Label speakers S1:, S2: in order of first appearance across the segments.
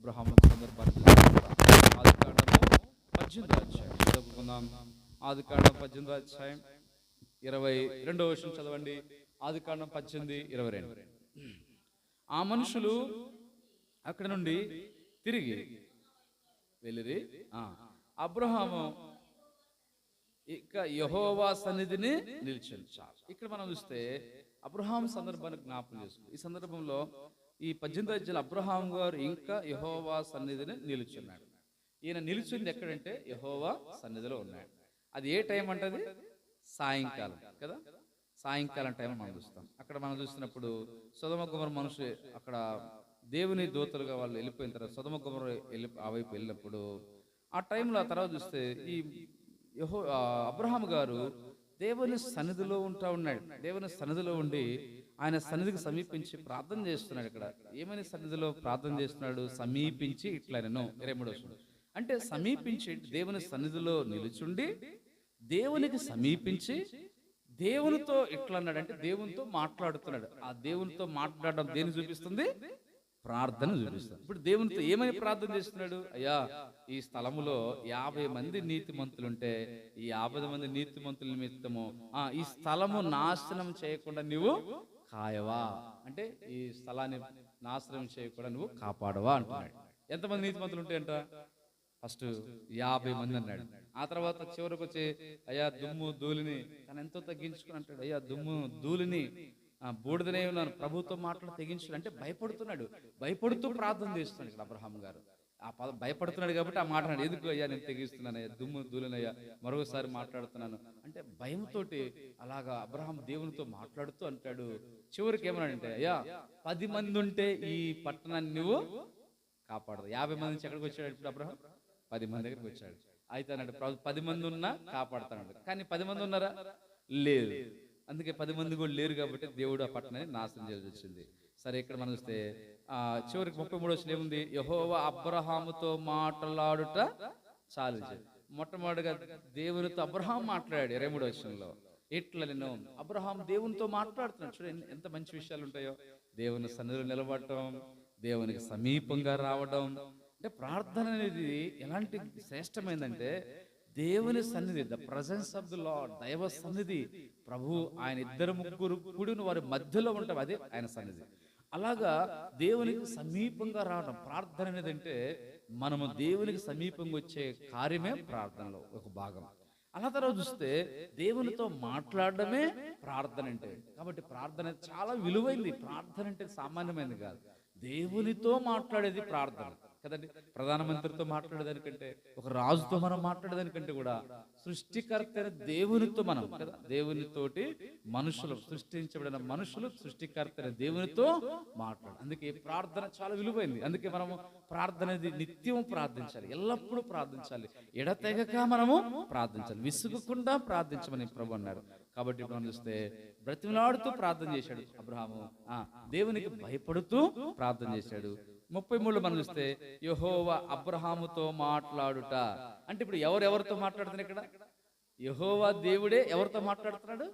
S1: అబ్రహాము సందర్భాన్ని చూసుకుందాం. ఆదికాండము పద్దెనిమిదో అధ్యాయం. చదువుకుందాం. ఆదికాండం పద్దెనిమిది అధ్యాయం ఇరవై రెండో విషయం చదవండి. ఆదికాండం పద్దెనిమిది ఇరవై రెండు. ఆ మనుషులు అక్కడ నుండి తిరిగి వెళ్ళిరి. అబ్రహాము ఇక యహోవా సన్నిధిని నిలిచించాలి ఇక్కడ మనం చూస్తే అబ్రహాం సందర్భాన్ని జ్ఞాపకం చేసుకుంది. ఈ సందర్భంలో ఈ పద్దెనిమిది అధ్యాయులు అబ్రహాం గారు ఇంకా యహోవా సన్నిధిని నిలుచున్నాడు ఈయన నిలిచింది ఎక్కడంటే యహోవా సన్నిధిలో ఉన్నాడు. అది ఏ టైం అంటది? సాయంకాలం కదా? సాయంకాలం టైం మనం చూస్తాం. అక్కడ మనం చూసినప్పుడు సుధమ కుమార్ మనుషు అక్కడ దేవుని దూతలుగా వాళ్ళు వెళ్ళిపోయిన తర్వాత సుధమ కుమార్ వెళ్ళి ఆ వైపు వెళ్ళినప్పుడు ఆ టైంలో ఆ తర్వాత చూస్తే ఈ యహో అబ్రహాం గారు దేవుని సన్నిధిలో ఉంటా ఉన్నాడు. దేవుని సన్నిధిలో ఉండి ఆయన సన్నిధికి సమీపించి ప్రార్థన చేస్తున్నాడు ఇక్కడ. ఏమని సన్నిధిలో ప్రార్థన చేస్తున్నాడు? సమీపించి ఇట్లా నేను ఇరవై మూడో అంటే సమీపించి దేవుని సన్నిధిలో నిలుచుండి దేవునికి సమీపించి దేవునితో ఎట్లా అన్నాడు అంటే దేవునితో మాట్లాడుతున్నాడు. ఆ దేవునితో మాట్లాడడం దేని చూపిస్తుంది? ప్రార్థన చూపిస్తుంది. ఇప్పుడు దేవునితో ఏమని ప్రార్థన చేస్తున్నాడు? అయ్యా ఈ స్థలములో యాభై మంది నీతిమంతులుంటే ఈ యాభై మంది నీతిమంతుల నిమిత్తము ఆ ఈ స్థలము నాశనం చేయకుండా నువ్వు కాయవా? అంటే ఈ స్థలాన్ని నాశనం చేయకుండా నువ్వు కాపాడవా అంటున్నాడు. ఎంతమంది నీతిమంతులు ఉంటాయంట? ఫస్ట్ యాభై మంది అన్నాడు. ఆ తర్వాత చివరికి వచ్చి అయ్యా దుమ్ము ధూళిని తను ఎంతో తగ్గించుకుని అంటాడు. అయ్యా దుమ్ము ధూళిని ఆ, బూడిదనే ఉన్నాను. ప్రభుత్వం మాటలు తెగించుడు. అంటే భయపడుతున్నాడు. భయపడుతూ ప్రార్థన చేస్తున్నాడు ఇక్కడ అబ్రహాం గారు. ఆ పద భయపడుతున్నాడు కాబట్టి ఆ మాట ఎందుకు అయ్యా నేను తెగిస్తున్నానయ్యా దుమ్ము దూలనయ్యా మరొకసారి మాట్లాడుతున్నాను. అంటే భయంతోటి అలాగా అబ్రహాం దేవునితో మాట్లాడుతూ అంటాడు. చివరికి ఏమన్నాడంటే అయ్యా పది మంది ఉంటే ఈ పట్టణాన్ని నువ్వు కాపాడదు. యాభై మంది నుంచి ఎక్కడికి వచ్చాడు ఇప్పుడు అబ్రహం? పది మంది దగ్గరికి వచ్చాడు. అయితే అన్నాడు పది మంది ఉన్నా కాపాడుతాడు కానీ పది మంది ఉన్నారా? లేదు. అందుకే పది మంది కూడా లేరు కాబట్టి దేవుడు ఆ పట్టణాన్ని నాశనం చేయాల్సి వచ్చింది. సరే ఇక్కడ మనం చూస్తే చివరికి ముప్పై మూడు వచ్చిన ఏముంది? యహోవ అబ్రహాముతో మాట్లాడుట చాలు. మొట్టమొదటిగా దేవునితో అబ్రహాం మాట్లాడాడు ఇరవై మూడు విషయంలో ఇట్లా నేను అబ్రహాం దేవునితో మాట్లాడుతున్నాడు చూడండి ఎంత మంచి విషయాలు ఉంటాయో. దేవుని సన్నిధిలో నిలబడటం దేవునికి సమీపంగా రావడం. అంటే ప్రార్థన అనేది ఎలాంటి శ్రేష్టమైందంటే దేవుని సన్నిధి the presence of the lord దైవ సన్నిధి. ప్రభు ఆయన ఇద్దరు ముగ్గురు కూడిన వారి మధ్యలో ఉంటాం. అదే ఆయన సన్నిధి. అలాగా దేవునికి సమీపంగా రావడం ప్రార్థన అనేది అంటే మనము దేవునికి సమీపంగా వచ్చే కార్యమే ప్రార్థనలో ఒక భాగం. అలా తర్వాత చూస్తే దేవునితో మాట్లాడడమే ప్రార్థన అంటే. కాబట్టి ప్రార్థన చాలా విలువైంది. ప్రార్థన అంటే సామాన్యమైనది కాదు. దేవునితో మాట్లాడేది ప్రార్థన. కదండి? ప్రధానమంత్రితో మాట్లాడేదానికంటే ఒక రాజుతో మనం మాట్లాడేదానికంటే కూడా సృష్టికర్త అయిన దేవునితో మనం కదా దేవునితోటి మనుషులు సృష్టించబడిన మనుషులు సృష్టికర్త అయిన దేవునితో మాట్లాడు. అందుకే ప్రార్థన చాలా విలువైంది. అందుకే మనము ప్రార్థన అనేది నిత్యం ప్రార్థించాలి. ఎల్లప్పుడూ ప్రార్థించాలి. ఎడతెగక మనము ప్రార్థించాలి. విసుగకుండా ప్రార్థించమని ప్రభు అన్నారు కాబట్టి ఇప్పుడు మనం చూస్తే బ్రతిమలాడుతూ ప్రార్థన చేశాడు అబ్రహాము. దేవునికి భయపడుతూ ప్రార్థన చేశాడు. ముప్పై మూడు మనం చూస్తే యహోవా అబ్రహాముతో మాట్లాడుట. అంటే ఇప్పుడు ఎవరెవరితో మాట్లాడుతున్నారు ఇక్కడ? యహోవా దేవుడే ఎవరితో మాట్లాడుతున్నాడు?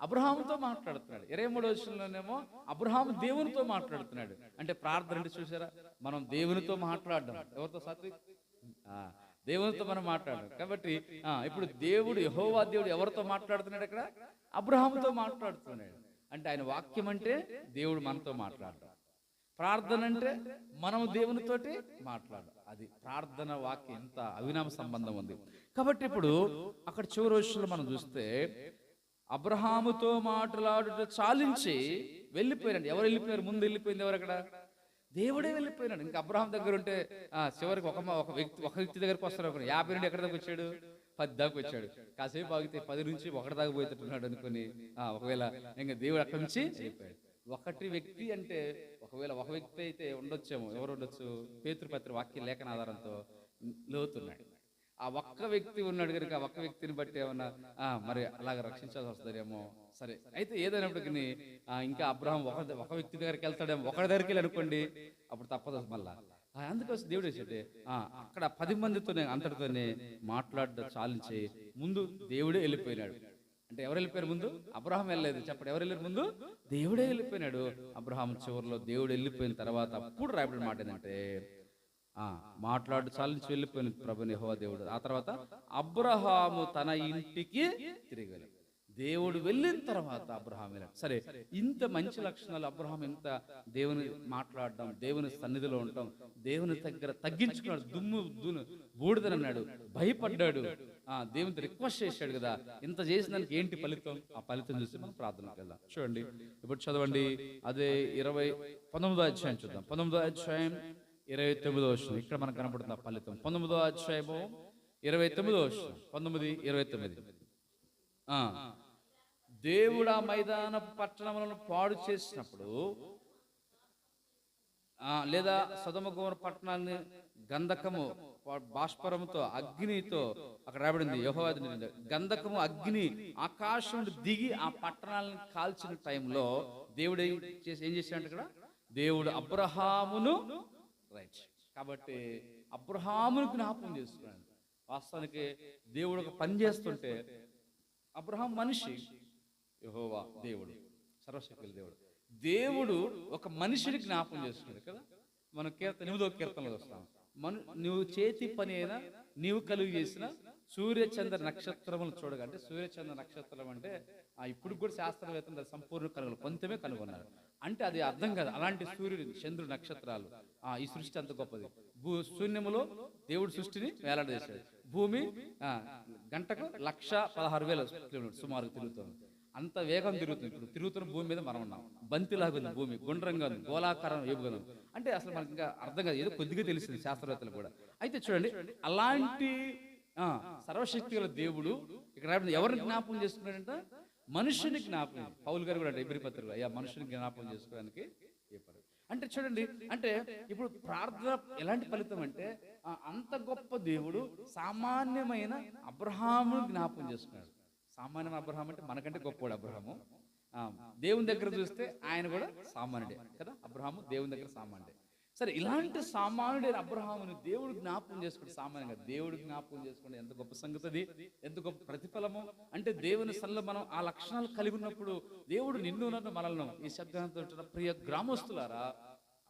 S1: అబ్రహాముతో మాట్లాడుతున్నాడు. ఇరవై మూడో విషయంలోనేమో అబ్రహాము దేవునితో మాట్లాడుతున్నాడు. అంటే ప్రార్థన అంటే చూసారా? మనం దేవునితో మాట్లాడడం. ఎవరితో సాత్విక్ ఆ, దేవునితో మనం మాట్లాడడం. కాబట్టి ఆ, ఇప్పుడు దేవుడు యహోవా దేవుడు ఎవరితో మాట్లాడుతున్నాడు ఇక్కడ? అబ్రహాముతో మాట్లాడుతున్నాడు. అంటే ఆయన వాక్యం అంటే దేవుడు మనతో మాట్లాడడం. ప్రార్థన అంటే మనము దేవునితోటి మాట్లాడు అది ప్రార్థన వాక్యం ఎంత అవినామ సంబంధం ఉంది. కాబట్టి ఇప్పుడు అక్కడ చివరి రోజుల్లో మనం చూస్తే అబ్రహాముతో మాట్లాడుట చాలించి వెళ్ళిపోయారండి ఎవరు వెళ్ళిపోయారు? ముందు వెళ్ళిపోయింది ఎవరు అక్కడ? దేవుడే వెళ్ళిపోయినాడు. ఇంకా అబ్రహాం దగ్గర ఉంటే ఆ, చివరికి ఒక ఒక వ్యక్తి ఒక వ్యక్తి దగ్గరకు వస్తారు అనుకుని యాభై నుండి ఎక్కడ దాకా వచ్చాడు? పది దాకా వచ్చాడు. కాసేపు ఆగితే పది నుంచి ఒకటి దాకా పోయేటట్టున్నాడు అనుకుని ఆ, ఒకవేళ ఇంకా దేవుడు అక్కడి నుంచి వెళ్ళిపోయాడు. ఒకటి వ్యక్తి అంటే ఒకవేళ ఒక వ్యక్తి అయితే ఉండొచ్చేమో ఎవరు ఉండొచ్చు? పేతృపత్రి వాక్య లేఖన ఆధారంతో లోతున్నాడు. ఆ ఒక్క వ్యక్తి ఉన్నాడు కనుక ఒక్క వ్యక్తిని బట్టి ఏమన్నా మరి అలాగ రక్షించాల్సి వస్తుందేమో? సరే. అయితే ఏదైనప్పటికీ ఇంకా అబ్రహం ఒక ఒక వ్యక్తి దగ్గరికి వెళ్తాడేమో ఒకరి దగ్గరికి వెళ్ళి అనుకోండి అప్పుడు తప్పదు మళ్ళా. అందుకోసం దేవుడు వేసాడు అక్కడ పది మందితోనే అంతటితోనే మాట్లాడడం చాలించి ముందు దేవుడే వెళ్ళిపోయినాడు. అంటే ఎవరు వెళ్ళిపోయారు ముందు? అబ్రహాం వెళ్ళలేదు. చెప్పండి ఎవరు వెళ్ళారు ముందు? దేవుడే వెళ్ళిపోయినాడు. అబ్రహాం చివరిలో దేవుడు వెళ్ళిపోయిన తర్వాత అప్పుడు రాయబడిన మాట ఏంటంటే ఆ మాట్లాడు చాలించి వెళ్ళిపోయిన ప్రభు నిహోవా దేవుడు. ఆ తర్వాత అబ్రహాము తన ఇంటికి తిరిగి వెళ్ళాడు. దేవుడు వెళ్ళిన తర్వాత అబ్రహాం వెళ్ళాడు. సరే ఇంత మంచి లక్షణాలు అబ్రహాం ఇంత దేవుని మాట్లాడడం దేవుని సన్నిధిలో ఉండటం దేవుని దగ్గర తగ్గించుకున్నాడు. దుమ్ము దును బూడిదనన్నాడు. భయపడ్డాడు. దేవుని రిక్వెస్ట్ చేశాడు కదా. ఇంత చేసిన దానికి ఏంటి ఫలితం? ఆ ఫలితం చూసి మనం ప్రార్థనకు వెళ్దాం. చూడండి. ఇప్పుడు చదవండి. అదే ఇరవై పంతొమ్మిదో అధ్యాయం చూద్దాం. పంతొమ్మిదో అధ్యాయం ఇరవై తొమ్మిదో వచ్చిన ఇక్కడ మనకు కనపడుతుంది ఆ ఫలితం. పంతొమ్మిదో అధ్యాయము ఇరవై తొమ్మిదో వచ్చిన పంతొమ్మిది ఇరవై తొమ్మిది. ఆ. దేవుడు ఆ మైదాన పట్టణములను పాడు చేసినప్పుడు ఆ, లేదా సదమగోర పట్టణాన్ని గంధకము పా- బాష్పరముతో అగ్నితో అక్కడ రాబడింది యహోవాది గంధకము అగ్ని ఆకాశం దిగి ఆ పట్టణాలను కాల్చిన టైంలో దేవుడు ఏం చేసి ఏం చేశాడు ఇక్కడ? దేవుడు అబ్రహామును రైట్ కాబట్టి అబ్రహామును జ్ఞాపకం చేస్తున్నాడు వాస్తవానికి దేవుడు ఒక పని చేస్తుంటే అబ్రహాం మనిషి యహోవా దేవుడు సర్వశక్తుల దేవుడు. దేవుడు ఒక మనిషిని జ్ఞాపకం చేస్తున్నాడు కదా? మన కీర్తన ఎనిమిదో కీర్తనలో వస్తాం మను నువ్వు చేతి పని అయినా నీవు కలుగు చేసిన? సూర్యచంద్ర నక్షత్రములు చూడగా అంటే సూర్యచంద్ర నక్షత్రం అంటే ఆ ఇప్పుడు కూడా శాస్త్రవేత్తలు సంపూర్ణ కనుగొలు కొంతమే కనుగొన్నారు అంటే అది అర్థం కాదు. అలాంటి సూర్యుడు చంద్రుడు నక్షత్రాలు. ఆ ఈ సృష్టి అంత గొప్పది. భూ శూన్యములో దేవుడు సృష్టిని వేలాడదీశాడు. భూమి ఆ, గంటకు లక్ష పదహారు వేల కిలోమీటర్ సుమారు తిరుగుతుంది. అంత వేగం తిరుగుతుంది. ఇప్పుడు తిరుగుతున్న భూమి మీద మనం ఉన్నాం. బంతిలాగా ఉంది భూమి గుండ్రంగా ఉంది గోళాకారం ఏపుగా అంటే అసలు మనకి ఇంకా అర్థం కాదు. ఏదో కొద్దిగా తెలిసింది శాస్త్రవేత్తలు కూడా. అయితే చూడండి అలాంటి ఆ, సర్వశక్తి గల దేవుడు ఇక్కడ ఎవరిని జ్ఞాపకం చేసుకున్నాడంట? మనుషుని జ్ఞాపకం. పౌలు గారు కూడా అంటే ఇబ్రి పత్రికలు అయ్యా మనుషుని జ్ఞాపకం చేసుకోవడానికి అంటే చూడండి అంటే ఇప్పుడు ప్రార్థన ఎలాంటి ఫలితం అంటే అంత గొప్ప దేవుడు సామాన్యమైన అబ్రహామును జ్ఞాపకం చేసుకున్నాడు. సామాన్యం అబ్రహాం అంటే మనకంటే గొప్పవాడు అబ్రహాము. దేవుని దగ్గర చూస్తే ఆయన కూడా సామాన్యుడే కదా? అబ్రహాము దేవుని దగ్గర సామాన్యుడే. సరే ఇలాంటి సామాన్యుడైన అబ్రహాముని దేవుడు జ్ఞాపకం చేసుకుంటే సామాన్యంగా దేవుడు జ్ఞాపకం చేసుకుంటే ఎంత గొప్ప సంగతి అది ఎంత గొప్ప ప్రతిఫలము? అంటే దేవుని సల్ల మనం ఆ లక్షణాలు కలిగి ఉన్నప్పుడు దేవుడు నిన్ను నన్ను మనల్ని ఈ శబ్దంతో ప్రియ గ్రామస్తులారా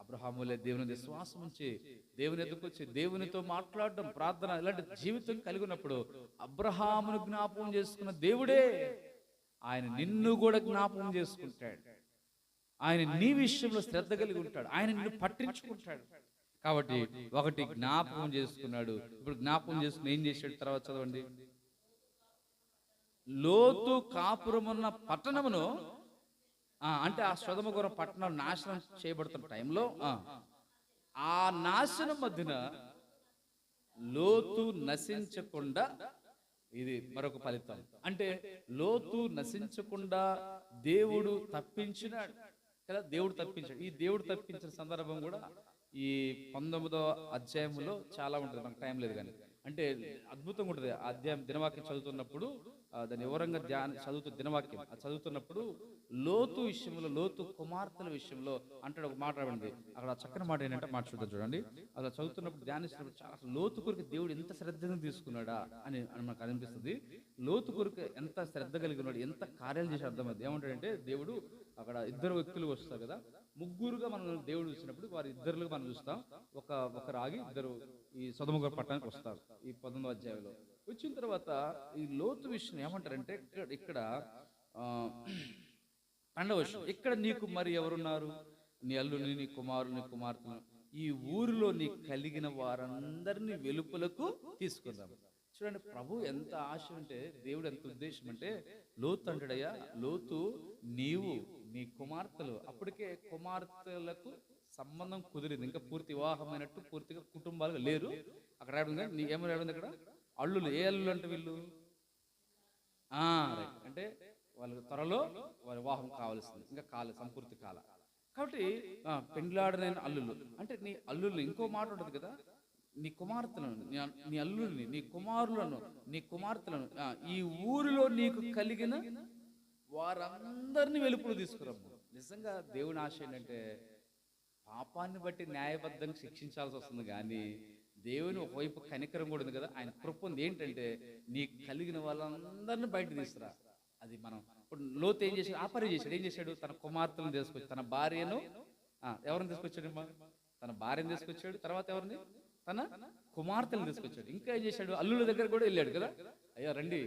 S1: అబ్రహాములే దేవుని విశ్వాసం ఉంచి దేవుని ఎదుకొచ్చి దేవునితో మాట్లాడడం ప్రార్థన ఇలాంటి జీవితం కలిగి ఉన్నప్పుడు అబ్రహామును జ్ఞాపకం చేసుకున్న దేవుడే ఆయన నిన్ను కూడా జ్ఞాపకం చేసుకుంటాడు. ఆయన నీ విషయంలో శ్రద్ధ కలిగి ఉంటాడు. ఆయన నిన్ను పట్టించుకుంటాడు. కాబట్టి ఒకటి జ్ఞాపకం చేసుకున్నాడు. ఇప్పుడు జ్ఞాపకం చేసుకుని ఏం చేశాడు? తర్వాత చదవండి. లోతు కాపురమున్న పట్టణమును అంటే ఆ స్వదమగుర పట్టణం నాశనం చేయబడుతున్న టైంలో ఆ, నాశనం మధ్యన లోతు నశించకుండా ఇది మరొక ఫలితం. అంటే లోతు నశించకుండా దేవుడు తప్పించినాడు. కదా దేవుడు తప్పించాడు. ఈ దేవుడు తప్పించిన సందర్భం కూడా ఈ పంతొమ్మిదో అధ్యాయంలో చాలా ఉంటుంది. మనకు టైం లేదు కానీ. అంటే అద్భుతంగా ఉంటుంది. ఆ అధ్యాయం దినవాక్యం చదువుతున్నప్పుడు దాని వివరంగా ధ్యాన చదువుతూ దినవాక్యం. అది చదువుతున్నప్పుడు లోతు విషయంలో లోతు కుమార్తెల విషయంలో అంటాడు ఒక మాట రావండి. అక్కడ చక్కని మాట ఏంటంటే మాట చూద్దాం చూడండి. అలా చదువుతున్నప్పుడు ధ్యానిస్తున్నప్పుడు చాలా లోతు కొరికి దేవుడు ఎంత శ్రద్ధగా తీసుకున్నాడా అని మనకు అనిపిస్తుంది. లోతు కొరికి ఎంత శ్రద్ధ కలిగి ఉన్నాడు ఎంత కార్యాలు చేసి అర్థమైంది ఏమంటాడంటే దేవుడు అక్కడ ఇద్దరు వ్యక్తులు వస్తారు కదా. ముగ్గురుగా మనం దేవుడు చూసినప్పుడు వారి ఇద్దరుగా మనం చూస్తాం. ఒక ఒకరు ఆగి ఇద్దరు ఈ సదుముఖ పట్టణానికి వస్తారు ఈ పంతొమ్మిదో అధ్యాయంలో. వచ్చిన తర్వాత ఈ లోతు విషయం ఏమంటారంటే ఇక్కడ ఇక్కడ ఆ, విషయం. ఇక్కడ నీకు మరి ఎవరున్నారు? నీ అల్లుని నీ కుమారుని నీ కుమార్తెను. ఈ ఊరిలో నీ కలిగిన వారందరినీ వెలుపలకు తీసుకుందాం. చూడండి ప్రభు ఎంత ఆశ అంటే దేవుడు ఎంత ఉద్దేశం అంటే లోతు అంటాడయ్యా లోతు నీవు నీ కుమార్తెలు. అప్పటికే కుమార్తెలకు సంబంధం కుదిరింది. ఇంకా పూర్తి వివాహమైనట్టు పూర్తిగా కుటుంబాలు లేరు. అక్కడ రాయడం నీ ఏమని రాయడం అక్కడ? అల్లులు ఏ అల్లులు అంటే వీళ్ళు? అంటే వాళ్ళకి త్వరలో వారి వివాహం కావాల్సింది ఇంకా కాలే సంపూర్తి కాల. కాబట్టి పెండ్లాడనైన అల్లులు అంటే నీ అల్లుల్ని ఇంకో మాట ఉంటుంది కదా నీ కుమార్తెలను నీ అల్లుల్ని నీ కుమారులను నీ కుమార్తెలను ఈ ఊరిలో నీకు కలిగిన వారందరినీ వెలుపులు తీసుకురమ్ము. నిజంగా దేవుని ఆశ ఏంటంటే పాపాన్ని బట్టి న్యాయబద్ధంగా శిక్షించాల్సి వస్తుంది కానీ దేవుని ఒకవైపు కనికరం కూడా ఉంది కదా ఆయన కృప ఉంది. ఏంటంటే నీకు కలిగిన వాళ్ళందరిని బయట తీసుకురా. అది మనం ఇప్పుడు లోతు ఏం చేశాడు? ఆపరి చేశాడు. ఏం చేశాడు? తన కుమార్తెను తీసుకొచ్చి తన భార్యను ఎవరిని తీసుకొచ్చాడు తన భార్యను తీసుకొచ్చాడు. తర్వాత ఎవరిని? తన కుమార్తెలు తీసుకొచ్చాడు. ఇంకా ఏం చేశాడు? అల్లుల దగ్గర కూడా వెళ్ళాడు కదా? అయ్యా రండి.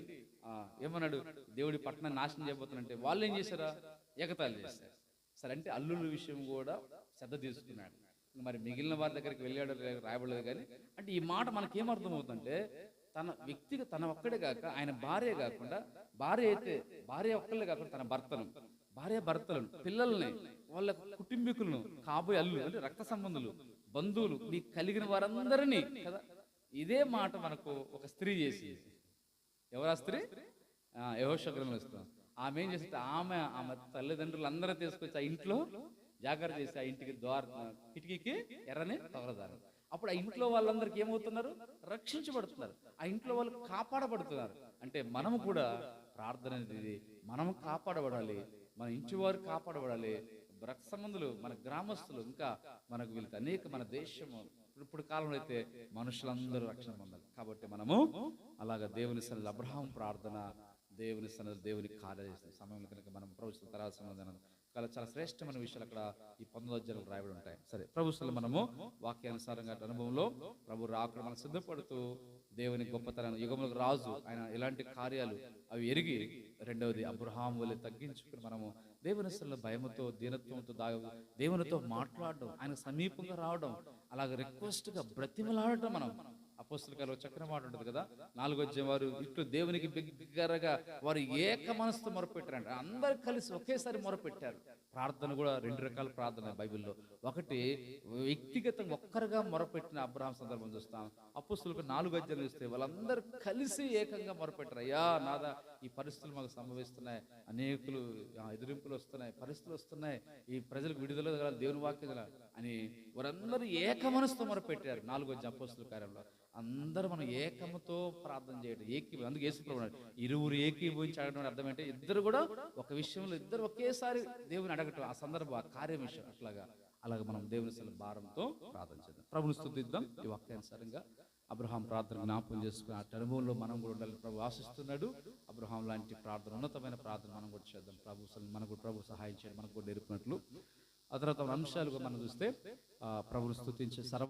S1: ఏమన్నాడు? దేవుడి పట్టణం నాశనం చేయబోతున్నంటే వాళ్ళు ఏం చేశారా? ఎగతాళి చేశారు. సరే అంటే అల్లుల విషయం కూడా శ్రద్ధ తీసుకున్నాడు. మరి మిగిలిన వారి దగ్గరికి వెళ్ళాడు రాయబడలేదు కానీ అంటే ఈ మాట మనకేం అర్థమవుతుందంటే తన వ్యక్తిగా తన ఒక్కడే కాక ఆయన భార్య కాకుండా భార్య అయితే భార్య ఒక్కళ్ళే కాకుండా తన భర్తను భార్య భర్తలను పిల్లల్ని వాళ్ళ కుటుంబీకులను కాబోయే అల్లు అంటే రక్త సంబంధులు బంధువులు నీకు కలిగిన వారందరినీ కదా? ఇదే మాట మనకు ఒక స్త్రీ చేసి ఎవరా స్త్రీ? యహోశగ్రంలో ఇస్తాం ఆమె ఏం చేస్తే ఆమె ఆమె తల్లిదండ్రులు అందరూ తీసుకొచ్చి ఆ ఇంట్లో జాగ్రత్త చేసి ఆ ఇంటికి ద్వార కిటికీకి ఎర్రని తగలదారు. అప్పుడు ఆ ఇంట్లో వాళ్ళందరికీ ఏమవుతున్నారు? రక్షించబడుతున్నారు. ఆ ఇంట్లో వాళ్ళు కాపాడబడుతున్నారు. అంటే మనము కూడా ప్రార్థన అనేది మనము కాపాడబడాలి మన ఇంటి వారు కాపాడబడాలి. రక్త సంబంధులు మన గ్రామస్తులు ఇంకా మనకు వీళ్ళకి అనేక మన దేశము. ఇప్పుడు- కాలంలో అయితే మనుషులందరూ రక్షణ పొందాలి. కాబట్టి మనము అలాగా దేవుని సన్నిధి అబ్రహాం ప్రార్థన దేవుని సన్నిధి దేవుని కార్యాలు చేసిన సమయంలో కనుక మనం ప్రభుత్వ తర్వాత సమాధానం చాలా చాలా శ్రేష్టమైన విషయాలు అక్కడ ఈ పంతొమ్మిది అధ్యాయులు రాయబడి ఉంటాయి. సరే ప్రభుత్వం మనము వాక్యానుసారంగా అనుభవంలో ప్రభు రాకుండా మనం సిద్ధపడుతూ దేవుని గొప్పతనం యుగములకు రాజు ఆయన ఎలాంటి కార్యాలు అవి ఎరిగి రెండవది అబ్రహాం వల్లే తగ్గించుకుని మనము దేవుని అసలు భయముతో దీనత్వంతో దాగ దేవునితో మాట్లాడడం ఆయన సమీపంగా రావడం అలాగే రిక్వెస్ట్గా బ్రతిమలాడటం మనం అపోస్తుల గారు చక్కని మాట ఉంటుంది కదా? నాలుగో వచ్చే వారు ఇట్లు దేవునికి బిగ్గరగా వారు ఏక మనసుతో మొరపెట్టారంట. అందరు కలిసి ఒకేసారి మొరపెట్టారు. ప్రార్థన కూడా రెండు రకాల ప్రార్థన బైబిల్లో. ఒకటి వ్యక్తిగతంగా ఒక్కరుగా మొరపెట్టిన అబ్రహాం సందర్భం చూస్తాం. అప్పుస్తులకు నాలుగు అధ్యయనం చూస్తే వాళ్ళందరూ కలిసి ఏకంగా మొరపెట్టారు. అయ్యా నాదా ఈ పరిస్థితులు మాకు సంభవిస్తున్నాయి. అనేకులు ఎదిరింపులు వస్తున్నాయి పరిస్థితులు వస్తున్నాయి. ఈ ప్రజలకు విడుదల దేవుని వాక్యం అని వారందరూ ఏక మనసుతో మొరపెట్టారు నాలుగో అధ్యాయం అపోస్తుల కార్యంలో. అందరూ మనం ఏకముతో ప్రార్థన చేయడం ఏకీ అందుకు యేసుప్రభు ఇరువురు ఏకీభవించి అడగడం అర్థం ఏంటంటే ఇద్దరు కూడా ఒక విషయంలో ఇద్దరు ఒకేసారి దేవుని అడగటం ఆ సందర్భ కార్యం విషయం అట్లాగా అలాగే మనం దేవుని సెల భారంతో ప్రార్థన చేద్దాం. ప్రభుని స్థుతిద్దాం. ఈ వాక్యానుసారంగా అబ్రహాం ప్రార్థన జ్ఞాపకం చేసుకుని ఆ అనుభవంలో మనం కూడా ఉండాలి ప్రభు ఆశిస్తున్నాడు. అబ్రహాం లాంటి ప్రార్థన ఉన్నతమైన ప్రార్థన మనం కూడా చేద్దాం. ప్రభు అసలు మనకు ప్రభు సహాయం చేయడం మనకు కూడా నేర్పినట్లు ఆ తర్వాత అంశాలుగా అంశాలు మనం చూస్తే ప్రభుని స్థుతించే సర్వ